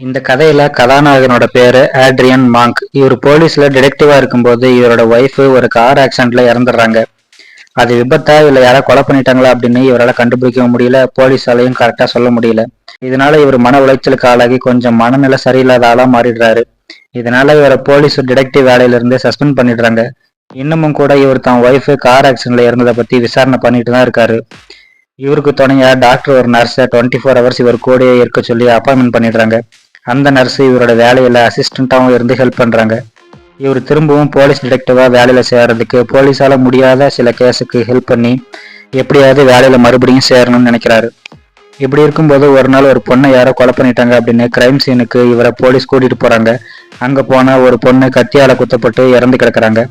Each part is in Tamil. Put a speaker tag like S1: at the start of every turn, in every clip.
S1: இந்த கதையில கதாநாயகனோட பேரு ஆட்ரியன் மாங்க் இவர் போலீஸ்ல டிடெக்டிவா இருக்கும்போது இவரோட ஒய்ஃப் ஒரு கார் ஆக்சிடென்ட்ல இறந்துடுறாங்க. அது விபத்தா இல்ல யாரா கொலை பண்ணிட்டாங்களா அப்படின்னு இவரால் கண்டுபிடிக்கவும் முடியல. போலீஸாலையும் கரெக்டா சொல்ல முடியல. இதனால இவர் மன உளைச்சலுக்கு ஆளாகி கொஞ்சம் மனநிலை சரியில்லாத ஆளா மாறிடுறாரு. இதனால இவரை போலீஸ் டிடெக்டிவ் வேலையிலிருந்து சஸ்பெண்ட் பண்ணிடுறாங்க. இன்னமும் கூட இவர் தான் ஒய்ஃப் கார் ஆக்சிடென்ட்ல இறந்ததை பத்தி விசாரணை பண்ணிட்டு தான் இருக்காரு. இவருக்கு துணையா டாக்டர் ஒரு நர்ஸை டுவெண்ட்டி ஃபோர் ஹவர்ஸ் இவர் கூடயே இருக்க சொல்லி அப்பாயின்மெண்ட் பண்ணிடுறாங்க. அந்த நர்ஸு இவரோட வேலையில் அசிஸ்டண்ட்டாகவும் இருந்து ஹெல்ப் பண்ணுறாங்க இவர் திரும்பவும் போலீஸ் டிடெக்டிவாக வேலையில் சேர்றதுக்கு போலீஸால் முடியாத சில கேஸுக்கு ஹெல்ப் பண்ணி எப்படியாவது வேலையில் மறுபடியும் சேரணும்னு நினைக்கிறாரு. இப்படி இருக்கும்போது ஒரு நாள் ஒரு பொண்ணை யாரோ கொலை பண்ணிட்டாங்க அப்படின்னு கிரைம் சீனுக்கு இவரை போலீஸ் கூட்டிகிட்டு போகிறாங்க அங்கே போனால் ஒரு பொண்ணு கத்தியால் குத்தப்பட்டு இறந்து கிடக்குறாங்க.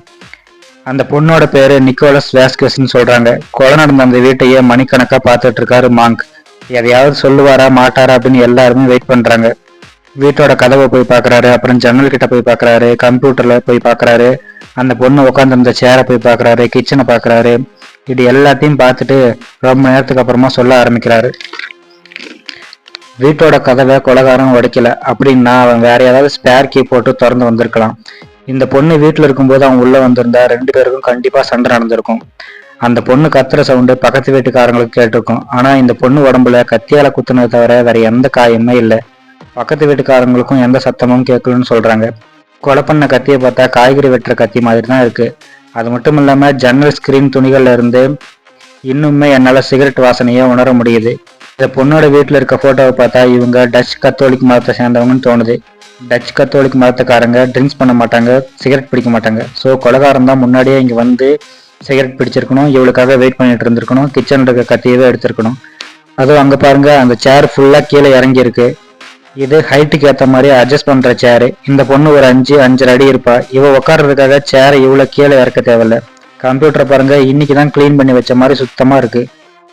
S1: அந்த பொண்ணோட பேர் நிக்கோலஸ் வேஸ்கஸ்ன்னு சொல்கிறாங்க கொலை நடந்த அந்த வீட்டையே மணிக்கணக்காக பார்த்துட்டு இருக்காரு மாங்க். எதையாவது சொல்லுவாரா மாட்டாரா அப்படின்னு எல்லாருமே வெயிட் பண்ணுறாங்க வீட்டோட கதவை போய் பார்க்குறாரு அப்புறம் ஜன்னல் கிட்ட போய் பார்க்கறாரு கம்ப்யூட்டரில் போய் பார்க்குறாரு அந்த பொண்ணு உட்காந்துருந்த சேரை போய் பார்க்கறாரு கிச்சனை பார்க்கறாரு. இது எல்லாத்தையும் பார்த்துட்டு ரொம்ப நேரத்துக்கு அப்புறமா சொல்ல ஆரம்பிக்கிறாரு. வீட்டோட கதவை கொலகாரம் உடைக்கல. அப்படின்னா அவன் வேற ஏதாவது ஸ்பேர் கீ போட்டு திறந்து வந்திருக்கலாம். இந்த பொண்ணு வீட்டில் இருக்கும்போது அவன் உள்ளே வந்திருந்தா ரெண்டு பேருக்கும் கண்டிப்பாக சண்டை நடந்திருக்கும். அந்த பொண்ணு கத்துற சவுண்டு பக்கத்து வீட்டுக்காரங்களுக்கு கேட்டிருக்கும். ஆனால் இந்த பொண்ணு உடம்புல கத்தியால குத்துனதை தவிர வேற எந்த காயமே இல்லை. பக்கத்து வீட்டுக்காரங்களுக்கும் எந்த சத்தமும் கேட்கலன்னு சொல்றாங்க. கொலை பண்ண கத்தியை பார்த்தா காய்கறி வெட்டுற கத்தி மாதிரி தான் இருக்கு. அது மட்டும் இல்லாம ஜன்னல் ஸ்கிரீன் துணிகள்ல இருந்து இன்னுமே என்னால சிகரெட் வாசனையை உணர முடியுது. இந்த பொண்ணோட வீட்டில் இருக்க போட்டோவை பார்த்தா இவங்க டச் கத்தோலிக் மதத்தை சேர்ந்தவங்கன்னு தோணுது. டச் கத்தோலிக் மதத்துக்காரங்க ட்ரிங்க்ஸ் பண்ண மாட்டாங்க சிகரெட் பிடிக்க மாட்டாங்க. ஸோ கொலகாரம் தான் முன்னாடியே இங்கே வந்து சிகரெட் பிடிச்சிருக்கணும் இவளுக்காக வெயிட் பண்ணிட்டு இருந்திருக்கணும் கிச்சனில் இருக்க கத்தியவே எடுத்திருக்கணும். அதுவும் அங்கே பாருங்க அந்த சேர் ஃபுல்லாக கீழே இறங்கி இருக்கு இது ஹைட்டுக்கு ஏற்ற மாதிரி அட்ஜஸ்ட் பண்ற சேரு இந்த பொண்ணு ஒரு அஞ்சு அஞ்சரை அடி இருப்பா. இவ உட்கார்றதுக்காக சேரை இவ்வளோ கீழே இறக்க தேவையில்ல. கம்ப்யூட்டர் பாருங்க இன்னைக்கு தான் க்ளீன் பண்ணி வச்ச மாதிரி சுத்தமா இருக்கு.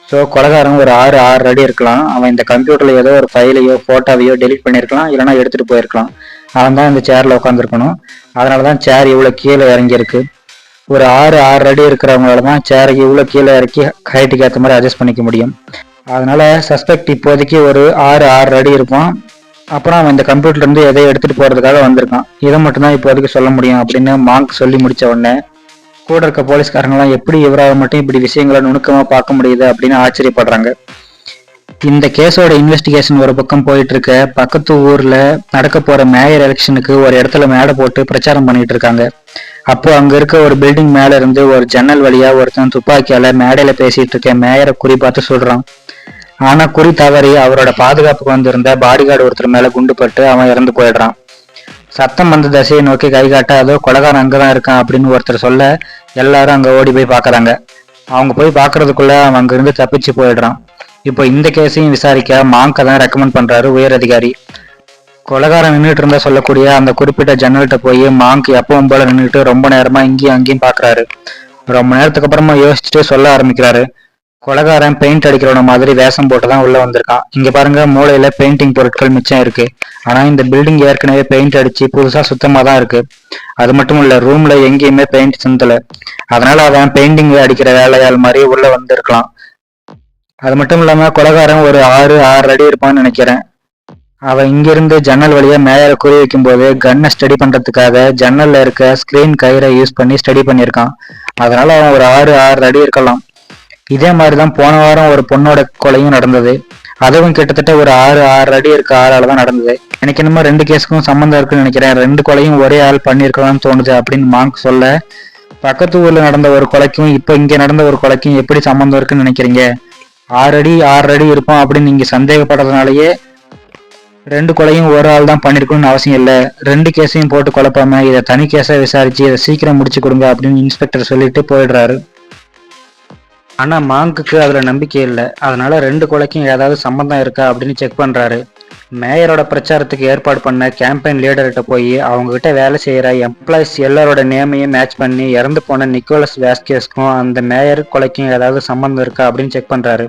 S1: ஸோ கொலகாரன் ஒரு ஆறு ஆறு அடி இருக்கலாம். அவன் இந்த கம்ப்யூட்டர்ல ஏதோ ஒரு ஃபைலையோ போட்டோவையோ டெலிட் பண்ணியிருக்கலாம். இல்லைனா எடுத்துட்டு போயிருக்கலாம். அவன் தான் இந்த சேர்ல உட்காந்துருக்கணும் அதனால தான் சேர் இவ்வளோ கீழே இறங்கியிருக்கு. ஒரு ஆறு ஆறு அடி இருக்கிறவங்களால தான் சேரை இவ்வளோ கீழே இறக்கி ஹைட்டுக்கு ஏற்ற மாதிரி அட்ஜஸ்ட் பண்ணிக்க முடியும். அதனால சஸ்பெக்ட் இப்போதைக்கு ஒரு ஆறு ஆறு அடி இருப்பான். அப்புறம் அவன் இந்த கம்ப்யூட்டர்ல இருந்து எதையோ எடுத்துட்டு போறதுக்காக வந்திருக்கான். இதை மட்டும்தான் இப்போதைக்கு சொல்ல முடியும் அப்படின்னு மாங்க் சொல்லி முடிச்ச உடனே கூட இருக்க போலீஸ்காரங்களாம் எப்படி இவராக மட்டும் இப்படி விஷயங்களை நுணுக்கமா பார்க்க முடியுது அப்படின்னு ஆச்சரியப்படுறாங்க. இந்த கேஸோட இன்வெஸ்டிகேஷன் ஒரு பக்கம் போயிட்டு இருக்க பக்கத்து ஊர்ல நடக்க போற மேயர் எலெக்ஷனுக்கு ஒரு இடத்துல மேடை போட்டு பிரச்சாரம் பண்ணிட்டு இருக்காங்க. அப்போ அங்க இருக்க ஒரு பில்டிங் மேல இருந்து ஒரு ஜன்னல் வழியா ஒருத்தன் துப்பாக்கியால மேடையில பேசிட்டு இருக்க மேயரை குறி பார்த்து சொல்றான். ஆனா குறி தவறி அவரோட பாதுகாப்புக்கு வந்திருந்த பாடிகார்டு ஒருத்தர் மேல குண்டு பட்டு அவன் இறந்து போயிடுறான். சத்தம் வந்த திசையை நோக்கி கை காட்ட அதோ கொலகாரன் அங்கதான் இருக்கான் அப்படின்னு ஒருத்தர் சொல்ல எல்லாரும் அங்க ஓடி போய் பாக்குறாங்க. அவங்க போய் பாக்குறதுக்குள்ள அவன் அங்கிருந்து தப்பிச்சு போயிடுறான். இப்போ இந்த கேஸையும் விசாரிக்க மாங்க தான் ரெக்கமெண்ட் பண்றாரு உயர் அதிகாரி. கொலகாரன் நின்றுட்டு இருந்தா சொல்லக்கூடிய அந்த குறிப்பிட்ட ஜன்னல்கிட்ட போய் மாங்க் எப்பவும் போல நின்றுட்டு ரொம்ப நேரமா இங்கேயும் அங்கேயும் பாக்குறாரு. ரொம்ப நேரத்துக்கு அப்புறமா யோசிச்சுட்டு சொல்ல ஆரம்பிக்கிறாரு. கொலகாரன் பெயிண்ட் அடிக்கிறவன மாதிரி வேஷம் போட்டு தான் உள்ள வந்திருக்கான். இங்க பாருங்க மூளையில பெயிண்டிங் பொருட்கள் மிச்சம் இருக்கு. ஆனா இந்த பில்டிங் ஏற்கனவே பெயிண்ட் அடிச்சு புதுசா சுத்தமா தான் இருக்கு. அது மட்டும் இல்ல ரூம்ல எங்கேயுமே பெயிண்ட் சிந்தல. அதனால அவன் பெயிண்டிங் அடிக்கிற வேலையாள் மாதிரி உள்ள வந்திருக்கலாம். அது மட்டும் இல்லாம கொலகாரன் ஒரு ஆறு ஆறு அடி இருப்பான்னு நினைக்கிறேன். அவன் இங்கிருந்து ஜன்னல் வழியா மேல குறி வைக்கும் போது கன்னை ஸ்டடி பண்றதுக்காக ஜன்னல்ல இருக்க ஸ்கிரீன் கயிறை யூஸ் பண்ணி ஸ்டடி பண்ணியிருக்கான். அதனால அவன் ஒரு ஆறு ஆறு அடி இருக்கலாம். இதே மாதிரி தான் போன வாரம் ஒரு பொண்ணோட கொலையும் நடந்தது. அதுவும் கிட்டத்தட்ட ஒரு ஆறு ஆறு அடி இருக்க ஆளால தான் நடந்தது. எனக்கு என்னமோ ரெண்டு கேஸுக்கும் சம்மந்தம் இருக்குன்னு நினைக்கிறேன். ரெண்டு கொலையும் ஒரே ஆள் பண்ணியிருக்கலாம்னு தோணுது அப்படின்னு மாங்க் சொல்ல. பக்கத்து ஊர்ல நடந்த ஒரு கொலைக்கும் இப்போ இங்க நடந்த ஒரு கொலைக்கும் எப்படி சம்மந்தம் இருக்குன்னு நினைக்கிறீங்க? ஆறு அடி ஆறு அடி இருப்போம் அப்படின்னு நீங்க சந்தேகப்படுறதுனாலயே ரெண்டு கொலையும் ஒரு ஆள் தான் பண்ணிருக்கணும்னு அவசியம் இல்லை. ரெண்டு கேஸையும் போட்டு குழப்பாம இதை தனி கேஸை விசாரிச்சு இதை சீக்கிரம் முடிச்சு கொடுங்க அப்படின்னு இன்ஸ்பெக்டர் சொல்லிட்டு போயிடுறாரு. ஆனா மாங்குக்கு அதுல நம்பிக்கை இல்லை. அதனால ரெண்டு கொலைக்கும் ஏதாவது சம்பந்தம் இருக்கா அப்படின்னு செக் பண்றாரு. மேயரோட பிரச்சாரத்துக்கு ஏற்பாடு பண்ண கேம்பெயின் லீடர்கிட்ட போய் அவங்க கிட்ட வேலை செய்யற எம்ப்ளாயிஸ் எல்லாரோட நேமையும் மேட்ச் பண்ணி இறந்து போன நிக்கோலஸ் வேஸ்கேஸ்க்கும் அந்த மேயர் கொலைக்கும் ஏதாவது சம்பந்தம் இருக்கா அப்படின்னு செக் பண்றாரு.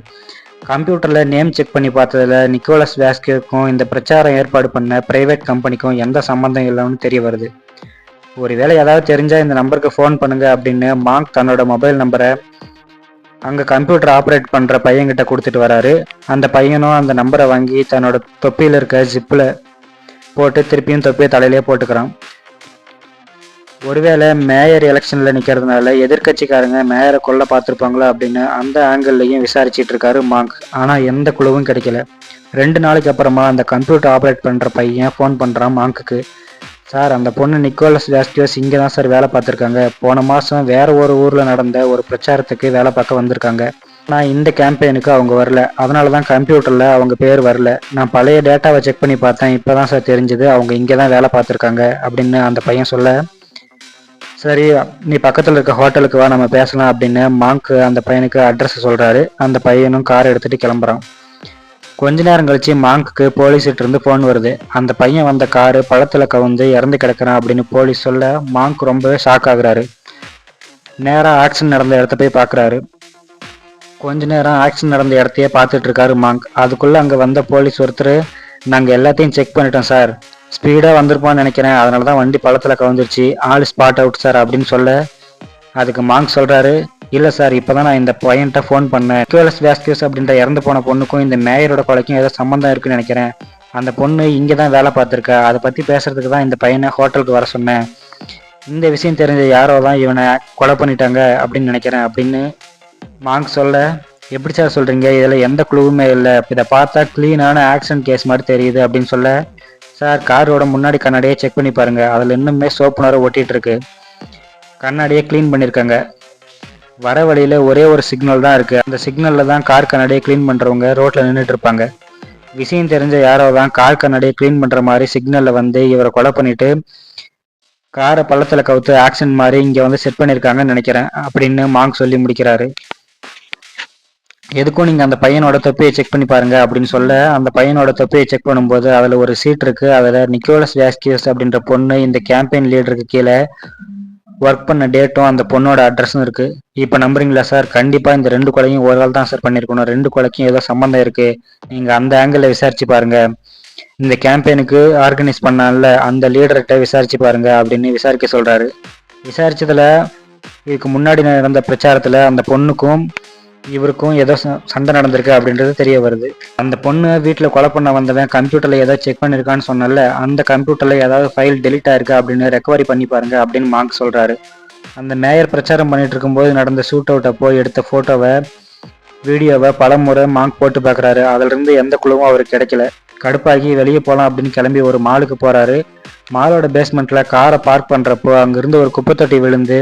S1: கம்ப்யூட்டர்ல நேம் செக் பண்ணி பார்த்ததுல நிக்கோலஸ் வேஸ்கேக்கும் இந்த பிரச்சாரம் ஏற்பாடு பண்ண பிரைவேட் கம்பெனிக்கும் எந்த சம்பந்தம் இல்லைன்னு தெரிய வருது. ஒருவேளை ஏதாவது தெரிஞ்சா இந்த நம்பருக்கு ஃபோன் பண்ணுங்க அப்படின்னு மாங்க் தன்னோட மொபைல் நம்பரை அங்கே கம்ப்யூட்டர் ஆப்ரேட் பண்ணுற பையன்கிட்ட கொடுத்துட்டு வராரு. அந்த பையனும் அந்த நம்பரை வாங்கி தன்னோட தொப்பியில் இருக்க ஜிப்பில் போட்டு திருப்பியும் தொப்பியை தலையிலே போட்டுக்கிறான். ஒருவேளை மேயர் எலெக்ஷனில் நிற்கிறதுனால எதிர்க்கட்சிக்காரங்க மேயரை கொல்ல பார்த்துருப்பாங்களா அப்படின்னு அந்த ஆங்கிள்லையும் விசாரிச்சிட்டு இருக்காரு மாங்க் ஆனால் எந்த குழுவும் கிடைக்கல. ரெண்டு நாளைக்கு அப்புறமா அந்த கம்ப்யூட்டர் ஆப்ரேட் பண்ணுற பையன் ஃபோன் பண்ணுறான் மாங்குக்கு சார் அந்த பொண்ணு நிக்கோலஸ் வேஸ்டியோஸ் இங்கே தான் சார் வேலை பார்த்துருக்காங்க. போன மாதம் வேற ஒரு ஊரில் நடந்த ஒரு பிரச்சாரத்துக்கு வேலை பார்க்க வந்திருக்காங்க. நான் இந்த கேம்பெயினுக்கு அவங்க வரல. அதனால தான் கம்ப்யூட்டரில் அவங்க பேர் வரல. நான் பழைய டேட்டாவை செக் பண்ணி பார்த்தேன். இப்போ தான் சார் தெரிஞ்சது. அவங்க இங்கே தான் வேலை பார்த்துருக்காங்க அப்படின்னு அந்த பையன் சொல்ல சரி நீ பக்கத்தில் இருக்க ஹோட்டலுக்கு வா நம்ம பேசலாம் அப்படின்னு மாங்க் அந்த பையனுக்கு அட்ரஸ் சொல்கிறாரு அந்த பையனும் கார் எடுத்துகிட்டு கிளம்புறான். கொஞ்ச நேரம் கழிச்சு மாங்குக்கு போலீஸ்கிட்ட இருந்து ஃபோன் வருது. அந்த பையன் வந்த காரு பழத்துல கவுந்து இறந்து கிடக்குறான் அப்படின்னு போலீஸ் சொல்ல மாங்க் ரொம்பவே ஷாக் ஆகுறாரு. நேராக ஆக்சிடென்ட் நடந்த இடத்த போய் பார்க்குறாரு கொஞ்ச நேரம் ஆக்சிடென்ட் நடந்த இடத்தையே பார்த்துட்டு இருக்காரு மாங்க். அதுக்குள்ள அங்கே வந்த போலீஸ் ஒருத்தர் நாங்கள் எல்லாத்தையும் செக் பண்ணிட்டோம் சார். ஸ்பீடாக வந்திருப்பான்னு நினைக்கிறேன். அதனால தான் வண்டி பழத்தில் கவுந்துருச்சு. ஆள் ஸ்பாட் அவுட் சார் அப்படின்னு சொல்ல அதுக்கு மாங்க் சொல்கிறாரு இல்லை சார் இப்போ தான் நான் இந்த பையன்கிட்ட ஃபோன் பண்ணேன். நிக்கோலஸ் வேஸ்கியூஸ் அப்படின்ற இறந்து போன பொண்ணுக்கும் இந்த மேயரோட கொலைக்கும் ஏதோ சம்மந்தம் இருக்குன்னு நினைக்கிறேன். அந்த பொண்ணு இங்கே தான் வேலை பார்த்துருக்கா. அதை பற்றி பேசுறதுக்கு தான் இந்த பையனை ஹோட்டலுக்கு வர சொன்னேன். இந்த விஷயம் தெரிஞ்ச யாரோ தான் இவனை கொலை பண்ணிட்டாங்க அப்படின்னு நினைக்கிறேன் அப்படின்னு மாங்க் சொல்ல எப்படி சார் சொல்கிறீங்க இதில் எந்த குழுவுமே இல்லை. இதை பார்த்தா க்ளீனான ஆக்சிடென்ட் கேஸ் மாதிரி தெரியுது அப்படின்னு சொல்ல சார் காரோட முன்னாடி கண்ணாடியே செக் பண்ணி பாருங்கள் அதில் இன்னுமே சோப்பு நேரம் ஒட்டிட்டு இருக்கு. கண்ணாடியே க்ளீன் பண்ணியிருக்காங்க வர வழியில் ஒரே ஒரு சிக்னல் தான் இருக்குது அந்த சிக்னலில் தான் கார் கண்ணாடியை க்ளீன் பண்ணுறவங்க ரோட்டில் நின்றுட்டு இருப்பாங்க. விஷயம் தெரிஞ்ச யாரோ தான் கார் கண்ணாடியை க்ளீன் பண்ணுற மாதிரி சிக்னலில் வந்து இவரை கொலை பண்ணிவிட்டு காரை பள்ளத்தில் கவுத்து ஆக்சிடென்ட் மாதிரி இங்கே வந்து செட் பண்ணியிருக்காங்கன்னு நினைக்கிறேன் அப்படின்னு மாங்க் சொல்லி முடிக்கிறாரு. எதுக்கும் நீங்கள் அந்த பையனோட தொப்பியை செக் பண்ணி பாருங்க அப்படின்னு சொல்ல அந்த பையனோட தொப்பியை செக் பண்ணும்போது அதில் ஒரு சீட் இருக்குது அதில் நிக்கோலஸ் வேஸ்கியஸ் அப்படின்ற பொண்ணு இந்த கேம்பெயின் லீடருக்கு கீழே ஒர்க் பண்ண டேட்டும் அந்த பொண்ணோட அட்ரஸும் இருக்கு. இப்போ நம்புறீங்களா சார் கண்டிப்பா இந்த ரெண்டு கொலையும் ஒரு ஆள் தான் சார் பண்ணிருக்கணும். ரெண்டு கொலைக்கும் ஏதோ சம்பந்தம் இருக்கு. நீங்க அந்த ஆங்கிள் விசாரிச்சு பாருங்க. இந்த கேம்பெயினுக்கு ஆர்கனைஸ் பண்ணால அந்த லீடர்கிட்ட விசாரிச்சு பாருங்க அப்படின்னு விசாரிக்க சொல்றாரு. விசாரிச்சதுல இதுக்கு முன்னாடி நடந்த பிரச்சாரத்துல அந்த பொண்ணுக்கும் இவருக்கும் ஏதோ ச- சண்டை நடந்திருக்கு அப்படின்றது தெரிய வருது. அந்த பொண்ணு வீட்டில் கொலை பண்ண வந்தவன் கம்ப்யூட்டரில் ஏதோ செக் பண்ணிருக்கான்னு சொன்னல அந்த கம்ப்யூட்டரில் ஏதாவது ஃபைல் டெலிட் ஆயிருக்கு அப்படின்னு ரெக்கவரி பண்ணி பாருங்க அப்படின்னு மார்க் சொல்கிறாரு அந்த மேயர் பிரச்சாரம் பண்ணிட்டு இருக்கும்போது நடந்த ஷூட் அவுட்டை போய் எடுத்த ஃபோட்டோவை வீடியோவை பல முறை மார்க் போட்டு பார்க்குறாரு அதிலிருந்து எந்த குழுவும் அவருக்கு கிடைக்கல. கடுப்பாகி வெளியே போகலாம் அப்படின்னு கிளம்பி ஒரு மாலுக்கு போகிறாரு மாலோட பேஸ்மெண்ட்டில் காரை பார்க் பண்ணுறப்போ அங்கேருந்து ஒரு குப்பை தொட்டி விழுந்து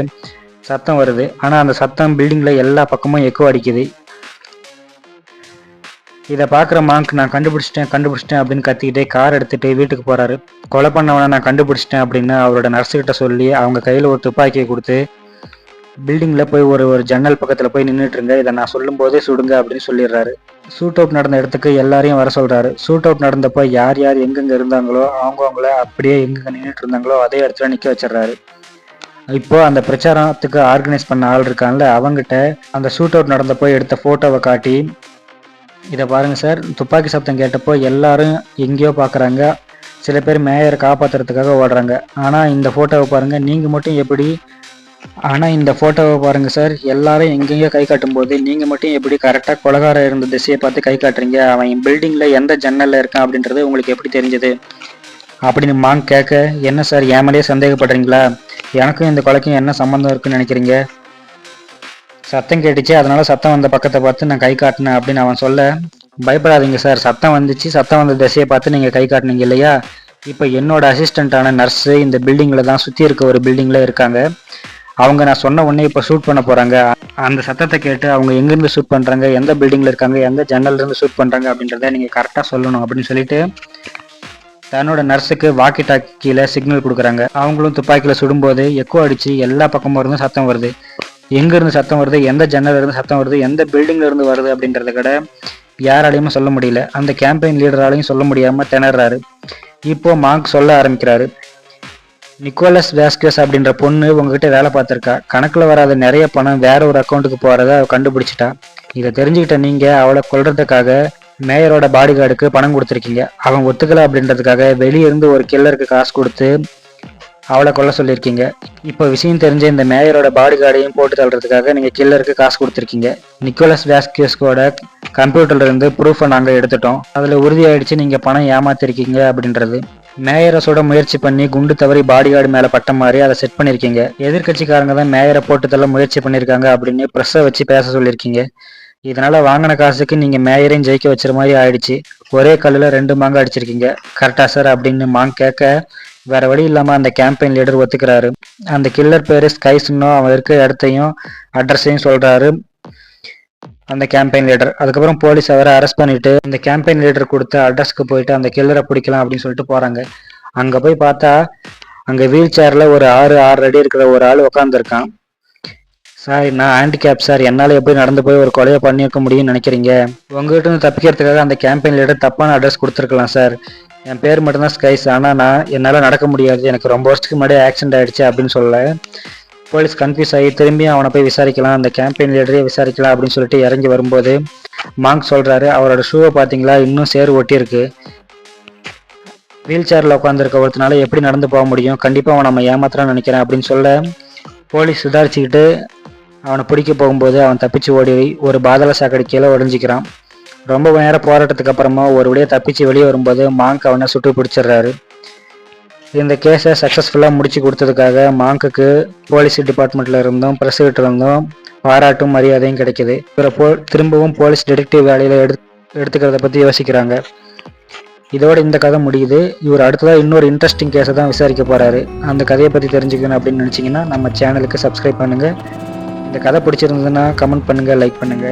S1: சத்தம் வருது. ஆனால் அந்த சத்தம் பில்டிங்கில் எல்லா பக்கமும் எக்கோ அடிக்குது. இதை பார்க்குற மாங்க் நான் கண்டுபிடிச்சிட்டேன் கண்டுபிடிச்சிட்டேன் அப்படின்னு கத்திக்கிட்டே கார் எடுத்துட்டு வீட்டுக்கு போகிறாரு கொலை பண்ணவனை நான் கண்டுபிடிச்சிட்டேன் அப்படின்னு அவரோட நர்ஸுக்கிட்ட சொல்லி அவங்க கையில் ஒரு துப்பாக்கியை கொடுத்து பில்டிங்கில் போய் ஒரு ஒரு ஜன்னல் பக்கத்தில் போய் நின்றுட்டுருங்க இதை நான் சொல்லும் போதே சுடுங்க அப்படின்னு சொல்லிடுறாரு. ஷூட் அவுட் நடந்த இடத்துக்கு எல்லாரையும் வர சொல்கிறாரு ஷூட் அவுட் நடந்தப்போ யார் யார் எங்கெங்கே இருந்தாங்களோ அவங்கவுங்கள அப்படியே எங்கெங்க நின்றுட்டு இருந்தாங்களோ அதே இடத்துல நிற்க வச்சிடுறாரு. இப்போ அந்த பிரச்சாரத்துக்கு ஆர்கனைஸ் பண்ண ஆள் இருக்கான்ல அவங்ககிட்ட அந்த ஷூட் அவுட் நடந்தப்போ எடுத்த ஃபோட்டோவை காட்டி இதை பாருங்க சார் துப்பாக்கி சத்தம் கேட்டப்போ எல்லாரும் எங்கேயோ பார்க்குறாங்க சில பேர் மேயரை காப்பாற்றுறதுக்காக ஓடுறாங்க. ஆனால் இந்த ஃபோட்டோவை பாருங்கள் நீங்கள் மட்டும் எப்படி ஆனால் இந்த ஃபோட்டோவை பாருங்க சார் எல்லாரும் எங்கெங்கேயோ கை காட்டும்போது நீங்கள் மட்டும் எப்படி கரெக்டாக கொலகாரம் இருந்த திசையை பார்த்து கை காட்டுறீங்க? அவன் பில்டிங்கில் எந்த ஜன்னலில் இருக்கான் அப்படின்றது உங்களுக்கு எப்படி தெரிஞ்சது? அப்படின்னு மாங் கேட்க என்ன சார் என் மேலேயே சந்தேகப்படுறீங்களா? எனக்கும் இந்த கொலைக்கும் என்ன சம்மந்தம் இருக்குன்னு நினைக்கிறீங்க? சத்தம் கேட்டுச்சு அதனால சத்தம் வந்த பக்கத்தை பார்த்து நான் கை காட்டினேன் அப்படின்னு அவன் சொல்ல பயப்படாதீங்க சார் சத்தம் வந்துச்சு சத்தம் வந்த திசையை பார்த்து நீங்கள் கை காட்டினீங்க இல்லையா? இப்போ என்னோட அசிஸ்டண்ட்டான நர்ஸு இந்த பில்டிங்கில் தான் சுற்றி இருக்க ஒரு பில்டிங்கில் இருக்காங்க. அவங்க நான் சொன்ன உடனே இப்போ ஷூட் பண்ண போகிறாங்க அந்த சத்தத்தை கேட்டு அவங்க எங்கேருந்து ஷூட் பண்ணுறாங்க எந்த பில்டிங்கில் இருக்காங்க எந்த ஜன்னல்லேருந்து ஷூட் பண்ணுறாங்க அப்படின்றத நீங்கள் கரெக்டாக சொல்லணும் அப்படின்னு சொல்லிட்டு தன்னோட நர்ஸுக்கு வாக்கி டாக்கியில் சிக்னல் கொடுக்குறாங்க. அவங்களும் துப்பாக்கியில் சுடும்போது எக்கோ அடிச்சு எல்லா பக்கமும் இருந்தும் சத்தம் வருது. எங்கேருந்து சத்தம் வருது எந்த ஜன்னல் இருந்து சத்தம் வருது எந்த பில்டிங்ல இருந்து வருது அப்படின்றத கூட யாராலையுமே சொல்ல முடியல. அந்த கேம்பெயின் லீடராலையும் சொல்ல முடியாமல் திணறாரு. இப்போ மார்க் சொல்ல ஆரம்பிக்கிறாரு. நிக்கோலஸ் வேஸ்கஸ் அப்படின்ற பொண்ணு உங்ககிட்ட வேலை பார்த்துருக்கா. கணக்கில் வராத நிறைய பணம் வேற ஒரு அக்கௌண்ட்டுக்கு போகிறத அவள் கண்டுபிடிச்சிட்டா. இதை தெரிஞ்சுக்கிட்ட நீங்கள் அவளை கொள்றதுக்காக மேயரோட பாடிகார்டுக்கு பணம் கொடுத்துருக்கீங்க. அவன் ஒத்துக்கல அப்படின்றதுக்காக வெளியிருந்து ஒரு கில்லருக்கு காசு கொடுத்து அவளை கொல்ல சொல்லியிருக்கீங்க. இப்போ விஷயம் தெரிஞ்ச இந்த மேயரோட பாடி கார்டையும் போட்டு தள்ளுறதுக்காக நீங்கள் கில்லருக்கு காசு கொடுத்துருக்கீங்க. நிக்கோலஸ் வேஸ்கியஸ்கோட கம்ப்யூட்டர்ல இருந்து ப்ரூஃபை நாங்கள் எடுத்துட்டோம். அதில் உறுதியாயிடுச்சு நீங்கள் பணம் ஏமாத்திருக்கீங்க அப்படின்றது. மேயரை சுட முயற்சி பண்ணி குண்டு தவறி பாடி கார்டு மேலே பட்ட மாதிரி அதை செட் பண்ணியிருக்கீங்க எதிர்க்கட்சிக்காரங்க தான் மேயரை போட்டு தள்ள முயற்சி பண்ணியிருக்காங்க அப்படின்னு ப்ரெஸ்ஸை வச்சு பேச சொல்லியிருக்கீங்க. இதனால வாங்கின காசுக்கு நீங்க மேயரையும் ஜெயிக்க வச்சுற மாதிரி ஆயிடுச்சு. ஒரே கல்லுல ரெண்டு மாங்க அடிச்சிருக்கீங்க. கரெக்டா சார் அப்படின்னு மாங் கேட்க வேற வழி இல்லாம அந்த கேம்பெயின் லீடர் ஒத்துக்கிறாரு. அந்த கில்லர் பேரு ஸ்கைஸ்னோ அவன் இருக்க இடத்தையும் அட்ரஸையும் சொல்றாரு. அந்த கேம்பெயின் லீடர் அதுக்கப்புறம் போலீஸ் அவரை அரெஸ்ட் பண்ணிட்டு இந்த கேம்பெயின் லீடர் கொடுத்த அட்ரஸ்க்கு போயிட்டு அந்த கில்லரை பிடிக்கலாம் அப்படின்னு சொல்லிட்டு போறாங்க. அங்க போய் பார்த்தா அங்க வீல் சேர்ல ஒரு ஆறு ஆறு அடி இருக்கிற ஒரு ஆள் உட்காந்துருக்கான் சார் நான் ஹேண்டிகேப் சார். என்னால் எப்படி நடந்து போய் ஒரு கொலையை பண்ணியிருக்க முடியும்னு நினைக்கிறீங்க? உங்ககிட்ட இருந்து தப்பிக்கிறதுக்காக அந்த கேம்பெயின் லீடர் தப்பான அட்ரஸ் கொடுத்துருக்கலாம் சார். என் பேர் மட்டும்தான் ஸ்கைஸ் ஆனால் நான் என்னால் நடக்க முடியாது. எனக்கு ரொம்ப வருஷத்துக்கு முன்னாடி ஆக்சிடென்ட் ஆகிடுச்சு அப்படின்னு சொல்ல போலீஸ் கன்ஃபியூஸ் ஆகி திரும்பியும் அவனை போய் விசாரிக்கலாம். அந்த கேம்பெயின் லீடரே விசாரிக்கலாம் அப்படின்னு சொல்லிட்டு இறங்கி வரும்போது மாங்க் சொல்கிறாரு அவரோட ஷூவை பார்த்தீங்களா இன்னும் சேர் ஒட்டியிருக்கு. வீல் சேரில் உட்காந்துருக்க ஒருத்தனால எப்படி நடந்து போக முடியும்? கண்டிப்பாக அவன் நம்ம ஏமாத்துறான்னு நினைக்கிறேன் அப்படின்னு சொல்ல போலீஸ் சுதாரிச்சுக்கிட்டு அவனை பிடிக்க போகும்போது அவன் தப்பிச்சு ஓடி ஒரு பாதாள சாக்கடை கீழே ஒளிஞ்சிக்கிறான். ரொம்ப நேரம் போராட்டத்துக்கு அப்புறமா ஒரு வழியாக தப்பிச்சு வெளியே வரும்போது மாங்க் அவனை சுட்டு பிடிச்சிடுறாரு. இந்த கேஸை சக்ஸஸ்ஃபுல்லாக முடிச்சு கொடுத்ததுக்காக மாங்குக்கு போலீஸ் டிபார்ட்மெண்ட்ல இருந்தும் பிரஸ் இருந்தும் பாராட்டும் மரியாதையும் கிடைக்கிது. இவரை போ திரும்பவும் போலீஸ் டிடெக்டிவ் வேலையில் எடு எடுத்துக்கிறத பற்றி யோசிக்கிறாங்க. இதோட இந்த கதை முடியுது. இவர் அடுத்ததாக இன்னொரு இன்ட்ரெஸ்டிங் கேஸை தான் விசாரிக்க போகிறாரு அந்த கதையை பற்றி தெரிஞ்சுக்கணும் அப்படின்னு நினச்சிங்கன்னா நம்ம சேனலுக்கு சப்ஸ்கிரைப் பண்ணுங்கள் இந்த கதை பிடிச்சிருந்ததுன்னா கமெண்ட் பண்ணுங்க லைக் பண்ணுங்க.